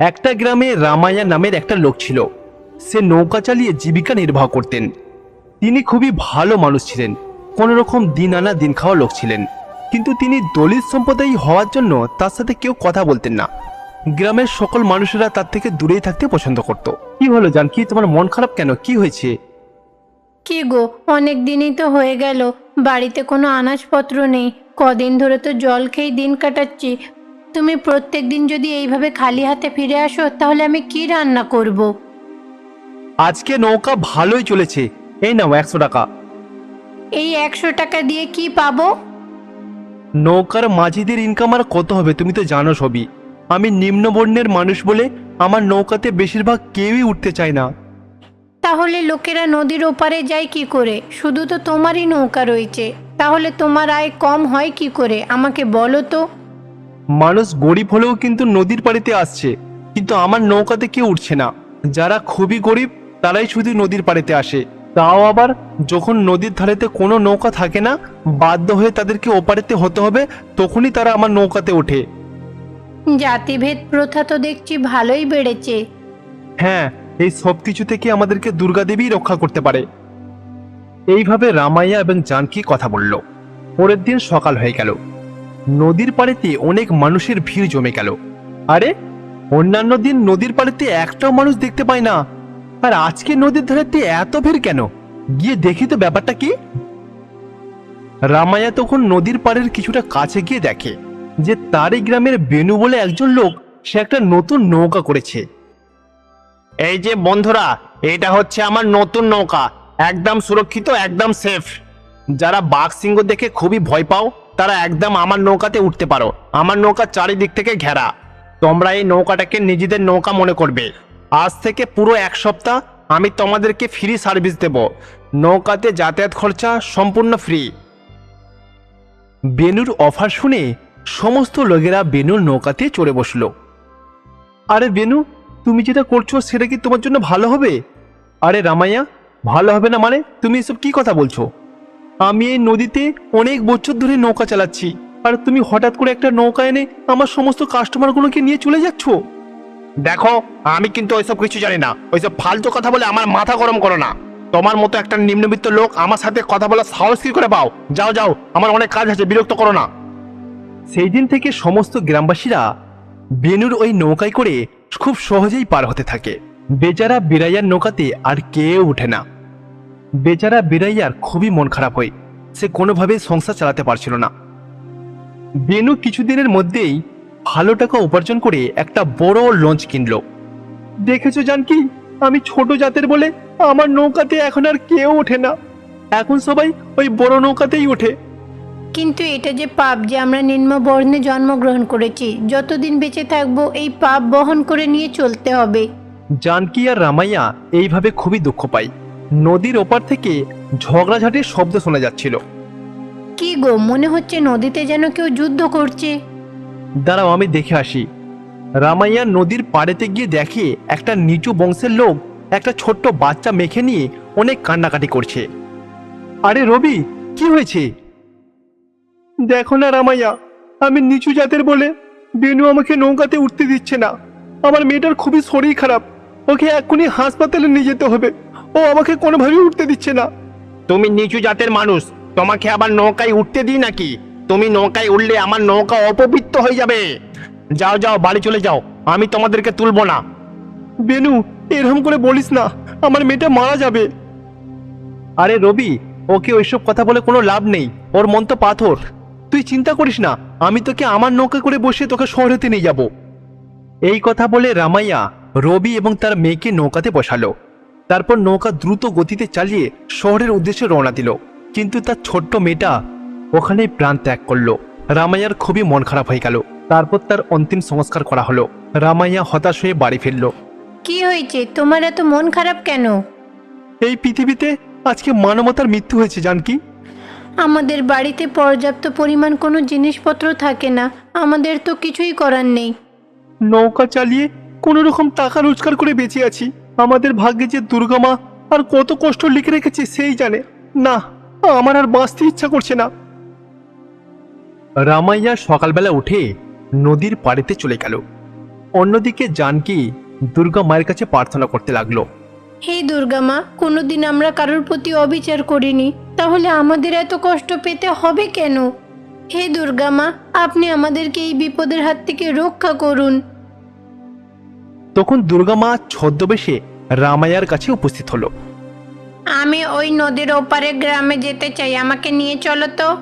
একটা গ্রামে রামায়া নামের একটা লোক ছিল। সে নৌকা চালিয়ে জীবিকা নির্বাহ করতেন। তিনি খুবই ভালো মানুষ ছিলেন। কোনো রকম দিন আনা দিন খাওয়া লোক ছিলেন। কিন্তু তিনি দলিত সম্প্রদায়ী হওয়ার জন্য তার সাথে কেউ কথা বলতেন না। গ্রামের সকল মানুষেরা তার থেকে দূরেই থাকতে পছন্দ করত। কি হলো জানকি তোমার মন খারাপ কেন? কি হয়েছে? কি গো, অনেক দিনই তো হয়ে গেল। বাড়িতে কোনো আনাজপত্র নেই। কদিন ধরে তো জল খেয়ে দিন কাটাচ্ছি। তুমি প্রত্যেক দিন যদি এইভাবে খালি হাতে ফিরে আসো তাহলে আমি কি রান্না করব। আজকে নৌকা ভালোই চলেছে। এই নাও একশো টাকা। এই একশো টাকা দিয়ে কি পাবো? নৌকার মাঝিদের ইনকাম আর কত হবে তুমি তো জানো সবই। আমি নিম্নবর্ণের মানুষ বলে আমার নৌকাতে বেশিরভাগ কেউই উঠতে চায় না। তাহলে লোকেরা নদীর ওপারে যায় কি করে? শুধু তো তোমারই নৌকা রয়েছে। তাহলে তোমার আয় কম হয় কি করে? আমাকে বলো তো। মানুষ গরিব হলেও কিন্তু নদীর পাড়িতে আসছে কিন্তু আমার নৌকাতে কেউ উঠছে না। যারা খুবই গরিব তারাই শুধু নদীর পাড়িতে আসে। তাও আবার যখন নদীর ধারেতে কোনো নৌকা থাকে না বাধ্য হয়ে তাদেরকে ওপারেতে হতে হবে তখনই তারা আমার নৌকাতে ওঠে। জাতিভেদ প্রথা তো দেখছি ভালোই বেড়েছে। হ্যাঁ এই সব কিছু থেকে আমাদেরকে দুর্গাদেবী রক্ষা করতে পারে। এইভাবে রামাইয়া এবং জানকী কথা বলল। পরের দিন সকাল হয়ে গেল। নদীর পাড়েতে অনেক মানুষের ভিড় জমে গেল। আরে, অন্যান্য দিন নদীর পাড়েতে একটাও মানুষ দেখতে পায় না। আর আজকে নদীর ধারেতে এত ভিড় কেন? গিয়ে দেখি তো ব্যাপারটা কি। রামায়া তখন নদীর পাড়ের কিছুটা কাছে গিয়ে দেখে যে তারই গ্রামের বেনু বলে একজন লোক সে একটা নতুন নৌকা করেছে। এই যে বন্ধুরা এটা হচ্ছে আমার নতুন নৌকা। একদম সুরক্ষিত, একদম সেফ যারা বাঘ সিংহ দেখে খুবই ভয় পাও তারা একদম আমার নৌকাতে উঠতে পারো। আমার নৌকা চারিদিক থেকে ঘেরা। তোমরা এই নৌকাটাকে নিজেদের নৌকা মনে করবে। আজ থেকে পুরো এক সপ্তাহ আমি তোমাদেরকে ফ্রি সার্ভিস দেব। নৌকাতে যাতায়াত খরচা সম্পূর্ণ ফ্রি বেনুর অফার শুনে সমস্ত লোকেরা বেনুর নৌকাতে চড়ে বসল। আরে বেনু, তুমি যেটা করছ সেটা কি তোমার জন্য ভালো হবে? আরে রামাইয়া, ভালো হবে না মানে? তুমি এসব কি কথা বলছো? আমি এই নদীতে অনেক বছর ধরে নৌকা চালাচ্ছি। আর তুমি হঠাৎ করে একটা নৌকা এনে আমার সমস্ত কাস্টমারগুলোকে নিয়ে চলে যাচ্ছ? দেখো আমি কিন্তু ওইসব কিছু জানি না। ওইসব ফালতু কথা বলে আমার মাথা গরম করো না। তোমার মতো একটা নিম্নবিত্ত লোক আমার সাথে কথা বলার সাহস কি করে পাও? যাও যাও আমার অনেক কাজ আছে বিরক্ত করো না। সেই দিন থেকে সমস্ত গ্রামবাসীরা বেনুর ওই নৌকায় করে খুব সহজেই পার হতে থাকে। বেচারা বিরাইয়ার নৌকাতে আর কেউ ওঠে না। বেচারা বিরাইয়ার খুবই মন খারাপ হয়। সে কোনোভাবে সংসার চালাতে পারছিল না। বেনু কিছুদিনের মধ্যেই ভালো টাকা উপার্জন করে একটা বড় লঞ্চ কিনলো। দেখেছ জানকি আমি ছোট জাতের বলে আমার নৌকাতে এখন আর কেউ ওঠে না। এখন সবাই ওই বড় নৌকাতেই ওঠে। কিন্তু এটা যে পাপ যে আমরা নিম্ন বর্ণে জন্মগ্রহণ করেছি যতদিন বেঁচে থাকব এই পাপ বহন করে নিয়ে চলতে হবে। জানকী আর রামাইয়া এইভাবে খুবই দুঃখ পায়। নদীর ওপার থেকে ঝগড়াঝাটির শব্দ শোনা যাচ্ছিল। কি গো মনে হচ্ছে নদীতে যেন কেউ যুদ্ধ করছে। দাঁড়াও আমি দেখে আসি। রামাইয়া নদীর পাড়েতে গিয়ে দেখে একটা নিচু বংশের লোক একটা ছোট্ট বাচ্চা মেখে নিয়ে অনেক কান্নাকাটি করছে। আরে রবি কি হয়েছে? দেখো না রামাইয়া আমি নিচু জাতের বলে বেনু আমাকে নৌকাতে উঠতে দিচ্ছে না। আমার মেয়েটার খুবই শরীর খারাপ ওকে এক্ষুনি হাসপাতালে নিয়ে যেতে হবে। ও আমাকে কোনোভাবেই উঠতে দিচ্ছে না। তুমি নিচু জাতের মানুষ তোমাকে আবার নৌকায় উঠতে দিই নাকি? তুমি নৌকায় উঠলে আমার নৌকা অপবিত্র হয়ে যাবে। যাও যাও বাড়ি চলে যাও আমি তোমাদেরকে তুলবো না। বেনু এরকম করে বলিস না আমার মেয়েটা মারা যাবে। আরে রবি ওকে ওইসব কথা বলে কোনো লাভ নেই ওর মন তো পাথর। তুই চিন্তা করিস না আমি তোকে আমার নৌকা করে বসে তোকে শহরেতে নিয়ে যাব। এই কথা বলে রামাইয়া রবি এবং তার মেয়েকে নৌকাতে বসালো। তারপর নৌকা দ্রুত গতিতে চালিয়ে শহরের উদ্দেশ্যে রওনা দিল। কিন্তু তার ছোট্ট মেয়েটা ওখানেই প্রাণ ত্যাগ করল। রামাইয়ার খুবই মন খারাপ হয়ে গেল। তারপর তার অন্তিম সংস্কার করা হলো। রামাইয়া হতাশ হয়ে বাড়ি ফিরল। কি হয়েছে? তোমার এত মন খারাপ কেন? এই পৃথিবীতে আজকে মানবতার মৃত্যু হয়েছে জানকি আমাদের বাড়িতে পর্যাপ্ত পরিমাণ কোনো জিনিসপত্র থাকে না। আমাদের তো কিছুই করার নেই। নৌকা চালিয়ে কোনো রকম টাকা রোজগার করে বেঁচে আছি। আমাদের ভাগ্যে যে দুর্গা মা আর কত কষ্ট লিখে রেখেছে, সেই জানে। না, আমার আর বাঁচতে ইচ্ছা করছে না। রামাইয়া সকালবেলা উঠে নদীর পাড়েতে চলে গেল। অন্যদিকে জানকি দুর্গা মায়ের কাছে প্রার্থনা করতে লাগল। হে দুর্গা মা, কোনোদিন আমরা কারোর প্রতি অবিচার করিনি। তাহলে আমাদের এত কষ্ট পেতে হবে কেন? হে দুর্গা মা, আপনি আমাদেরকে এই বিপদের হাত থেকে রক্ষা করুন। তখন দুর্গা মা ছদ্মবেশে রামায়ার কাছে উপস্থিত হলো। আমি ওই নদীর ওপারে গ্রামে যেতে চাই আমাকে নিয়ে চলো তো।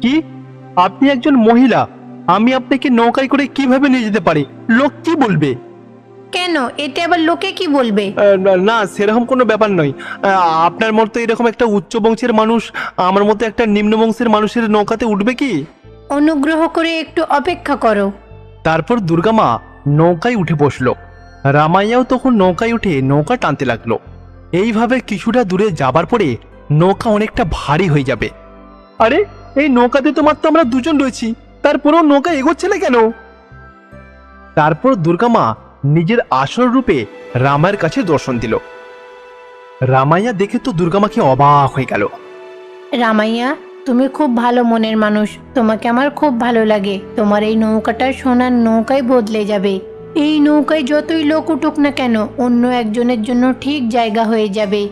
কি? আপনি একজন মহিলা আমি আপনাকে নৌকায় করে কীভাবে নিয়ে যেতে পারি? লোক কি বলবে? কেন? এতে আবার লোকে কি বলবে? আহ, না- না সেরকম কোনো ব্যাপার নয়। আহ, আপনার মতো এরকম একটা উচ্চ বংশের মানুষ আমার মতো একটা নিম্ন বংশের মানুষের নৌকাতে উঠবে কি? অনুগ্রহ করে একটু অপেক্ষা করো। তারপর দুর্গামা নৌকায় উঠে বসল। রামাইয়াও তখন নৌকায় উঠে নৌকা টানতে লাগল। এইভাবে কিছুটা দূরে যাবার পরে নৌকা অনেকটা ভারী হয়ে যাবে। আরে, এই নৌকাতে তো মাত্র আমরা দুজন রয়েছি, তারপরেও নৌকা এগোচ্ছে না কেন? তারপর দুর্গামা নিজের আসল রূপে রামায়ের কাছে দর্শন দিল। রামাইয়া দেখে তো দুর্গামাকে অবাক হয়ে গেল। রামাইয়া তুমি খুব ভালো মনের মানুষ। তোমাকে আমার খুব ভালো লাগে। তোমার এই নৌকাটা সোনার নৌকায় বদলে যাবে। এই নৌকায় যতই লোক উঠুক না কেন, অন্য একজনের জন্য ঠিক জায়গা হয়ে যাবে।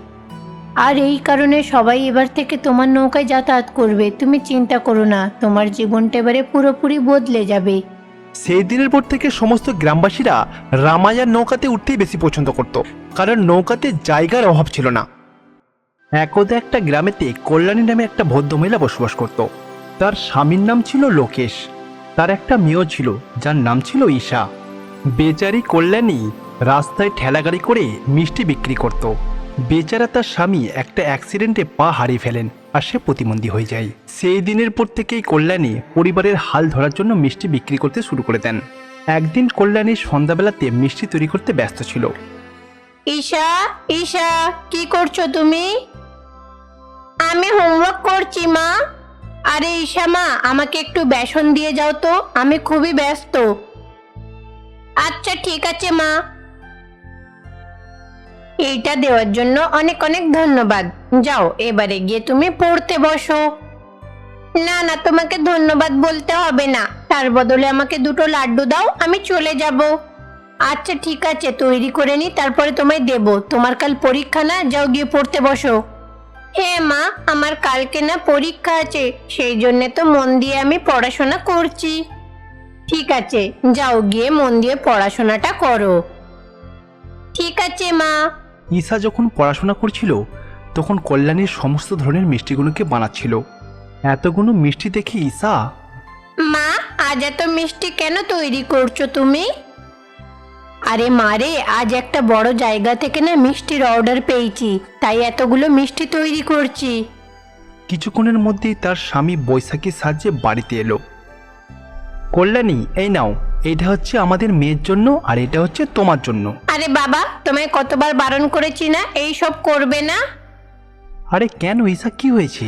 আর এই কারণে সবাই এবার থেকে তোমার নৌকায় যাতায়াত করবে। তুমি চিন্তা করো না, তোমার জীবনটা এবারে পুরোপুরি বদলে যাবে। সেই দিনের পর থেকে সমস্ত গ্রামবাসীরা রামায়ার নৌকাতে উঠতেই বেশি পছন্দ করত। কারণ নৌকাতে জায়গার অভাব ছিল না। একদা একটা গ্রামেতে কল্যাণী নামে একটা ভদ্রমহিলা বসবাস করত। তার স্বামীর নাম ছিল লোকেশ। তার একটা মেয়েও ছিল, যার নাম ছিল ঈশা। বেচারি কল্যাণী রাস্তায় ঠেলাগাড়ি করে মিষ্টি বিক্রি করত। বেচারা তার স্বামী একটা অ্যাক্সিডেন্টে পা হারিয়ে ফেলেন আর সে প্রতিবন্ধী হয়ে যায়। সেই দিনের পর থেকেই কল্যাণী পরিবারের হাল ধরার জন্য মিষ্টি বিক্রি করতে শুরু করে দেন। একদিন কল্যাণী সন্ধ্যাবেলাতে মিষ্টি তৈরি করতে ব্যস্ত ছিল। ঈশা ঈশা, কি করছ তুমি? আমি হোমওয়ার্ক করছি, মা। আরে ঈশা মা, আমাকে একটু বেসন দিয়ে যাও তো, আমি খুবই ব্যস্ত। আচ্ছা ঠিক আছে, মা। এইটা দেওয়ার জন্য অনেক অনেক ধন্যবাদ। যাও, এবারে গিয়ে তুমি পড়তে বসো। না না, তোমাকে ধন্যবাদ বলতে হবে না। তার বদলে আমাকে দুটো লাড্ডু দাও, আমি চলে যাব। আচ্ছা ঠিক আছে, তৈরি করে নি, তারপরে তোমায় দেব। তোমার কাল পরীক্ষা না, যাও গিয়ে পড়তে বসো। হ্যাঁ মা আমার কালকে না পরীক্ষা আছে সেই জন্য তো মন দিয়ে আমি পড়াশোনা করছি। ঠিক আছে যাও গিয়ে মন দিয়ে পড়াশোনাটা করো। ঠিক আছে মা। ঈশা যখন পড়াশোনা করছিল তখন কল্যাণীর সমস্ত ধরনের মিষ্টিগুলোকে বানাচ্ছিল। এতগুলো মিষ্টি দেখে ঈশা মা আজ এত মিষ্টি কেন তৈরি করছ তুমি? আরে মারে আজ একটা বড় জায়গা থেকে না মিষ্টির অর্ডার পেয়েছি তাই এতগুলো মিষ্টি তৈরি করছি। কিছুক্ষণের মধ্যেই তার স্বামী বৈশাখীর সাহায্যে বাড়িতে এলো। কল্যাণী এই নাও এটা হচ্ছে আমাদের মেয়ের জন্য আর এটা হচ্ছে তোমার জন্য। আরে বাবা তোমায় কতবার বারণ করেছি না এই সব করবে না? আরে কেন ঈশা কি হয়েছে?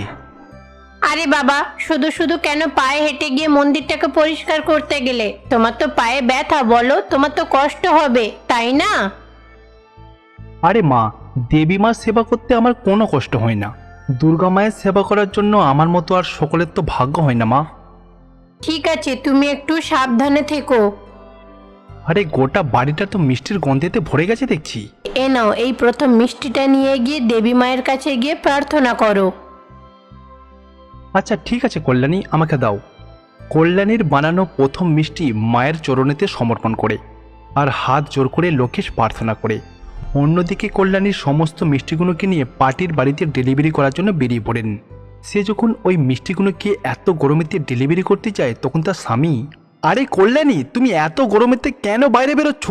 আরে বাবা শুধু শুধু কেন পায়ে হেঁটে গিয়ে মন্দিরটাকে পরিষ্কার করতে গেলে? তোমার তো পায়ে ব্যথা বলো। তোমার তো কষ্ট হবে তাই না? আরে মা দেবী মার সেবা করতে আমার কোনো কষ্ট হয় না। দুর্গা মায়ের সেবা করার জন্য আমার মতো আর সকলের তো ভাগ্য হয় না মা। ঠিক আছে তুমি একটু সাবধানে থেকো। আরে গোটা বাড়িটা তো মিষ্টির গন্ধেতে ভরে গেছে দেখছি। এ নাও এই প্রথম মিষ্টিটা নিয়ে গিয়ে দেবী মায়ের কাছে গিয়ে প্রার্থনা করো। আচ্ছা ঠিক আছে কল্যাণী, আমাকে দাও। কল্যাণীর বানানো প্রথম মিষ্টি মায়ের চরণেতে সমর্পণ করে আর হাত জোর করে লোকেশ প্রার্থনা করে। অন্যদিকে কল্যাণীর সমস্ত মিষ্টিগুলোকে নিয়ে পার্টির বাড়িতে ডেলিভারি করার জন্য বেরিয়ে পড়েন। সে যখন ওই মিষ্টিগুলোকে এত গরমেতে ডেলিভারি করতে চায় তখন তার স্বামী, আরে কল্যাণী, তুমি এত গরমেতে কেন বাইরে বেরোচ্ছ?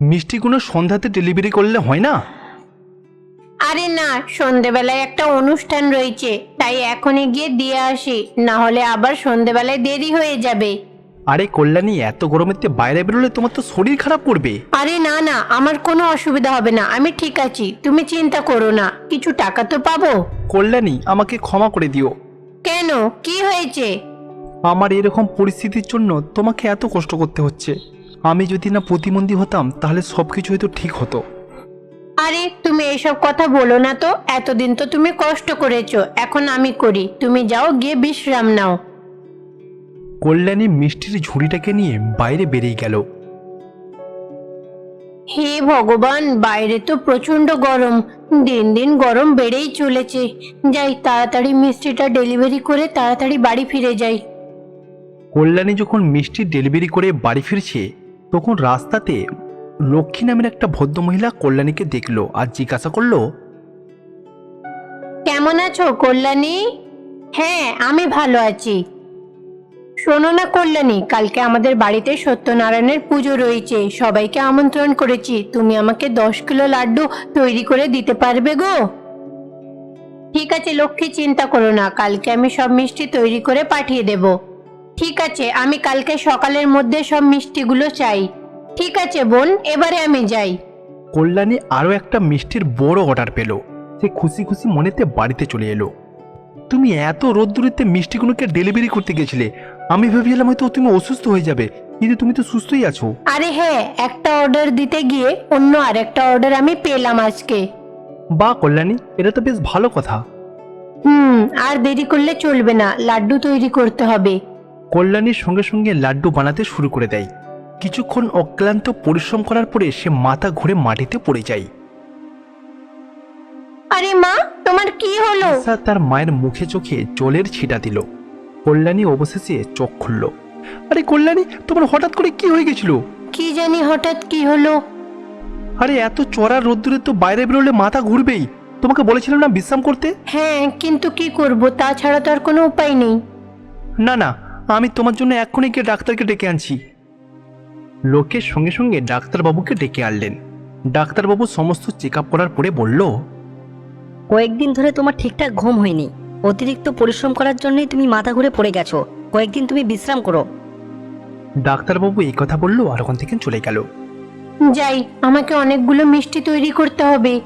মিষ্টিগুলো সন্ধ্যাতে ডেলিভারি করলে হয় না? আরে না সন্ধেবেলায় একটা অনুষ্ঠান রয়েছে তাই এখনই গিয়ে দিয়ে আসি না হলে আবার সন্ধেবেলায় দেরি হয়ে যাবে। আরে কল্যাণী এত গরমেতে বাইরে বেরোলে তোমার তো শরীর খারাপ করবে। আরে না না আমার কোনো অসুবিধা হবে না আমি ঠিক আছি তুমি চিন্তা করো না কিছু টাকা তো পাবো? কল্যাণী আমাকে ক্ষমা করে দিও। কেন? কি হয়েছে? আমার এরকম পরিস্থিতির জন্য তোমাকে এত কষ্ট করতে হচ্ছে। আমি যদি না প্রতিবন্ধী হতাম তাহলে সব কিছু হয়তো ঠিক হতো। আরে তুমি এইসব কথা বলো না তো। এতদিন তো তুমি কষ্ট করেছ। এখন আমি করি। তুমি যাও গিয়ে বিশ্রাম নাও। কল্যাণী মিষ্টির ঝুড়িটাকে নিয়ে বাইরে বেরিয়ে গেল। হে ভগবান বাইরে তো প্রচণ্ড গরম। দিন দিন গরম বেড়েই চলেছে। যাই তাড়াতাড়ি মিষ্টিটা ডেলিভারি করে তাড়াতাড়ি বাড়ি ফিরে যাই। কল্যাণী যখন মিষ্টি ডেলিভারি করে বাড়ি ফিরছে তখন রাস্তাতে লক্ষ্মী নামের একটা ভদ্রমহিলা কল্যাণীকে দেখল আর জিজ্ঞাসা করল, কেমন আছো কল্যাণী? হ্যাঁ আমি ভালো আছি। শোনো না কল্যাণী, কালকে আমাদের বাড়িতে সত্যনারায়ণের পুজো রয়েছে। সবাইকে আমন্ত্রণ করেছি। তুমি আমাকে দশ কিলো লাড্ডু তৈরি করে দিতে পারবে গো? ঠিক আছে লক্ষ্মী, চিন্তা করো না। কালকে আমি সব মিষ্টি তৈরি করে পাঠিয়ে দেব। ঠিক আছে, আমি কালকে সকালের মধ্যে সব মিষ্টিগুলো চাই। ঠিক আছে বোন এবারে আমি যাই। কল্যাণী আরও একটা মিষ্টির বড় অর্ডার পেল। সে খুশি খুশি মনেতে বাড়িতে চলে এলো। তুমি এত রোদ্দুরিতে মিষ্টিগুলোকে ডেলিভারি করতে গেছিলে। আমি ভেবেছিলাম হয়তো তুমি অসুস্থ হয়ে যাবে কিন্তু তুমি তো সুস্থই আছো। আরে হ্যাঁ একটা অর্ডার দিতে গিয়ে অন্য আরেকটা অর্ডার আমি পেলাম আজকে। বা কল্যাণী এটা তো বেশ ভালো কথা। হুম আর দেরি করলে চলবে না লাড্ডু তৈরি করতে হবে। কল্যাণীর সঙ্গে সঙ্গে লাড্ডু বানাতে শুরু করে দেয়। কিছুক্ষণ অক্লান্ত পরিশ্রম করার পরে সে মাথা ঘুরে মাটিতে পড়ে যায়। আরে মা তোমার কি হলো? ঈশা তার মায়ের মুখে চোখে জলের ছিটা দিল। কল্যাণী অবশেষে চোখ খুলল। আরে কল্যাণী তোমার হঠাৎ করে কি হয়ে গেছিল? কি জানি হঠাৎ কি হলো? আরে এত চড়া রোদ্দুরে তো বাইরে বেরোলে মাথা ঘুরবেই। তোমাকে বলেছিলাম না বিশ্রাম করতে? হ্যাঁ কিন্তু কি করব তাছাড়া তো আর কোনো উপায় নেই। না না আমি তোমার জন্য এক্ষুনি গিয়ে ডাক্তারকে ডেকে আনছি। লোকের সঙ্গে সঙ্গে ডাক্তারবাবুকে ডেকে আনলেন। ডাক্তারবাবু সমস্ত চেক আপ করার পরে বলল কয়েকদিন ধরে তোমার ঠিকঠাক ঘুম হয়নি। অতিরিক্ত পরিশ্রম করার জন্যই তুমি মাথা ঘুরে পড়ে গেছো। কয়েকদিন তুমি বিশ্রাম করো। ডাক্তারবাবু এই কথা বলল আর ওখান থেকে চলে গেল। যাই আমাকে অনেকগুলো মিষ্টি তৈরি করতে হবে।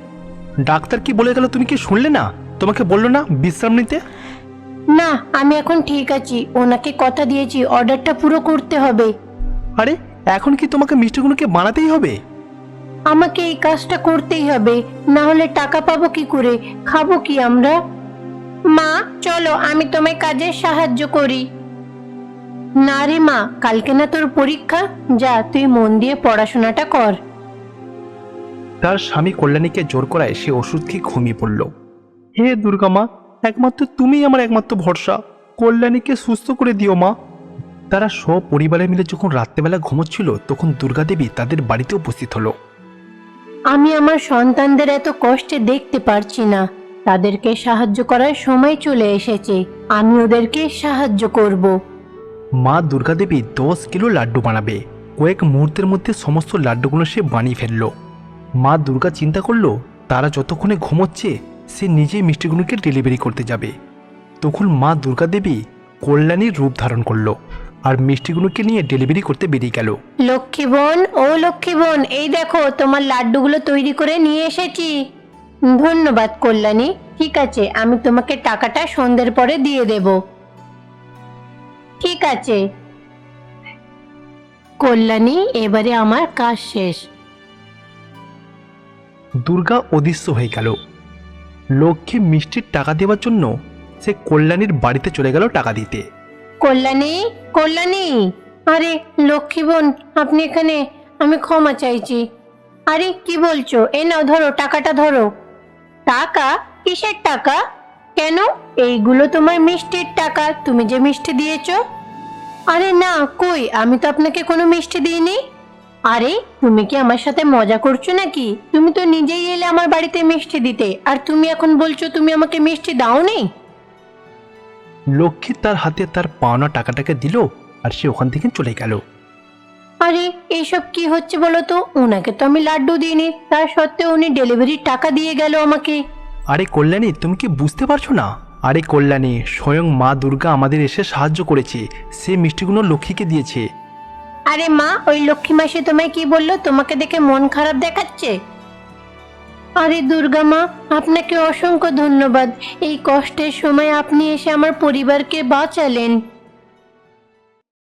ডাক্তার কি বলে গেল তুমি কি শুনলে না? তোমাকে বলল না বিশ্রাম নিতে? না আমি এখন ঠিক আছি। ওনাকে কথা দিয়েছি অর্ডারটা পুরো করতে হবে। আরে এখন কি তোমাকে মিষ্টিগুলোকে বানাতেই হবে? আমাকে এই কাজটা করতেই হবে না হলে টাকা পাবো কি করে? খাব কি আমরা? মা চলো আমি তোমায় কাজে সাহায্য করি। না রে মা কালকে না তোর পরীক্ষা? যা তুই মন দিয়ে পড়াশোনাটা কর। তার স্বামী কল্যাণীকে জোর করায় সে ওষুধ খেয়ে ঘুমিয়ে পড়ল। হে দুর্গা মা একমাত্র তুমিই আমার একমাত্র ভরসা। কল্যাণীকে সুস্থ করে দিও মা। তারা সপরিবারে মিলে যখন রাত্রেবেলা ঘুমোচ্ছিল তখন দুর্গা দেবী তাদের বাড়িতে উপস্থিত হলো। আমি আমার সন্তানদের এত কষ্টে দেখতে পারছি না। তাদেরকে সাহায্য করার সময় চলে এসেছে। আমি ওদেরকে সাহায্য করব। মা দুর্গা দেবী দশ কিলো লাড্ডু বানাবে। কয়েক মুহূর্তের মধ্যে সমস্ত লাড্ডুগুলো সে বানিয়ে ফেলল। মা দুর্গা চিন্তা করল তারা যতক্ষণে ঘুমোচ্ছে সে নিজেই মিষ্টিগুলোকে ডেলিভারি করতে যাবে। তখন মা দুর্গা দেবী কল্যাণীর রূপ ধারণ করল। আর মিষ্টিগুলোকে নিয়ে ডেলিভারি করতে বেরিয়ে গেল। লক্ষ্মী বোন ও লক্ষ্মী বোন এই দেখো তোমার লাড্ডুগুলো তৈরি করে নিয়ে এসেছি। ধন্যবাদ কল্যাণী ঠিক আছে আমি তোমাকে টাকাটা সন্ধ্যের পরে দিয়ে দেব। ঠিক আছে। কল্যাণী এবারে আমার কাজ শেষ। দুর্গা অদৃশ্য হয়ে গেল। লক্ষ্মী মিষ্টির টাকা দেওয়ার জন্য সে কল্যাণীর বাড়িতে চলে গেল টাকা দিতে। কল্যাণী কল্যাণী। আরে লক্ষ্মী বোন, আপনি এখানে, আমি ক্ষমা চাইছি। আরে কি বলছো? এ নাও, ধরো, টাকাটা ধরো। টাকা? কিসের টাকা? কেন? এইগুলো তোমার মিষ্টির টাকা। তুমি যে মিষ্টি দিয়েছ। আরে না, কই? আমি তো আপনাকে কোনো মিষ্টি দিইনি। আরে, তুমি কি আমার সাথে মজা করছ নাকি? তুমি তো নিজেই এলে আমার বাড়িতে মিষ্টি দিতে। আর তুমি এখন বলছো তুমি আমাকে মিষ্টি দাও দাওনি? লক্ষ্মী তার হাতে তার পাওনা টাকাটাকে দিল আর সে ওখান থেকে চলে গেল। আরে এইসব কি হচ্ছে বলো তো? ওনাকে তো আমি লাড্ডু দিইনি। তার সত্ত্বেও উনি ডেলিভারির টাকা দিয়ে গেল আমাকে। আরে কল্যাণী তুমি কি বুঝতে পারছ না? আরে কল্যাণী স্বয়ং মা দুর্গা আমাদের এসে সাহায্য করেছে। সে মিষ্টিগুলো লক্ষ্মীকে দিয়েছে। আরে মা ওই লক্ষ্মী মাসি তোমায় কি বলল? তোমাকে দেখে মন খারাপ দেখাচ্ছে? আরে দুর্গা মা আপনাকে অসংখ্য ধন্যবাদ। এই কষ্টের সময় আপনি এসে আমার পরিবারকে বাঁচালেন।